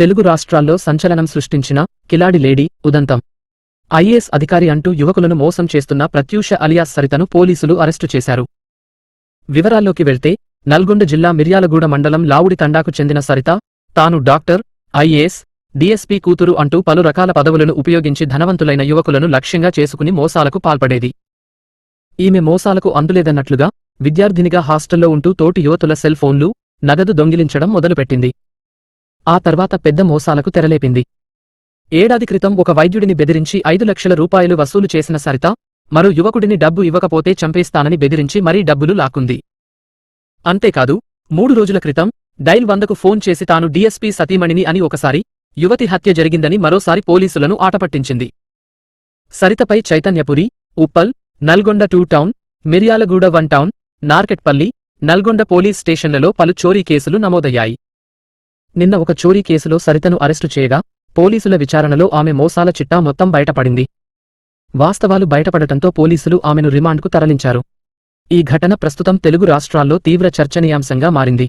తెలుగు రాష్ట్రాల్లో సంచలనం సృష్టించిన కిలాడి లేడీ ఉదంతం. ఐఏఎస్ అధికారి అంటూ యువకులను మోసం చేస్తున్న ప్రత్యూష అలియాస్ సరితను పోలీసులు అరెస్టు చేశారు. వివరాల్లోకి వెళ్తే నల్గొండ జిల్లా మిర్యాలగూడ మండలం లావుడి తండాకు చెందిన సరిత తాను డాక్టర్ ఐఏఎస్ డీఎస్పీ కూతురు అంటూ పలు రకాల పదవులను ఉపయోగించి ధనవంతులైన యువకులను లక్ష్యంగా చేసుకుని మోసాలకు పాల్పడేది. ఈమె మోసాలకు అందులేదన్నట్లుగా విద్యార్థినిగా హాస్టల్లో ఉంటూ తోటి యువతుల సెల్ ఫోన్లు నగదు దొంగిలించడం మొదలుపెట్టింది. ఆ తర్వాత పెద్ద మోసాలకు తెరలేపింది. ఏడాది క్రితం ఒక వైద్యుడిని బెదిరించి ఐదు లక్షల రూపాయలు వసూలు చేసిన సరిత మరో యువకుడిని డబ్బు ఇవ్వకపోతే చంపేస్తానని బెదిరించి మరీ డబ్బులు లాక్కుంది. అంతేకాదు మూడు రోజుల క్రితం డైల్ వందకు ఫోన్ చేసి తాను డీఎస్పీ సతీమణిని అని ఒకసారి యువతి హత్య జరిగిందని మరోసారి పోలీసులను ఆటపట్టించింది. సరితపై Chaitanyapuri Uppal Nalgonda two town Miryalaguda one town Narketpally Nalgonda police స్టేషన్లలో పలు చోరీ కేసులు నమోదయ్యాయి. నిన్న ఒక చోరీ కేసులో సరితను అరెస్టు చేయగా పోలీసుల విచారణలో ఆమె మోసాల చిట్టా మొత్తం బయటపడింది. వాస్తవాలు బయటపడటంతో పోలీసులు ఆమెను రిమాండ్కు తరలించారు. ఈ ఘటన ప్రస్తుతం తెలుగు రాష్ట్రాల్లో తీవ్ర చర్చనీయాంశంగా మారింది.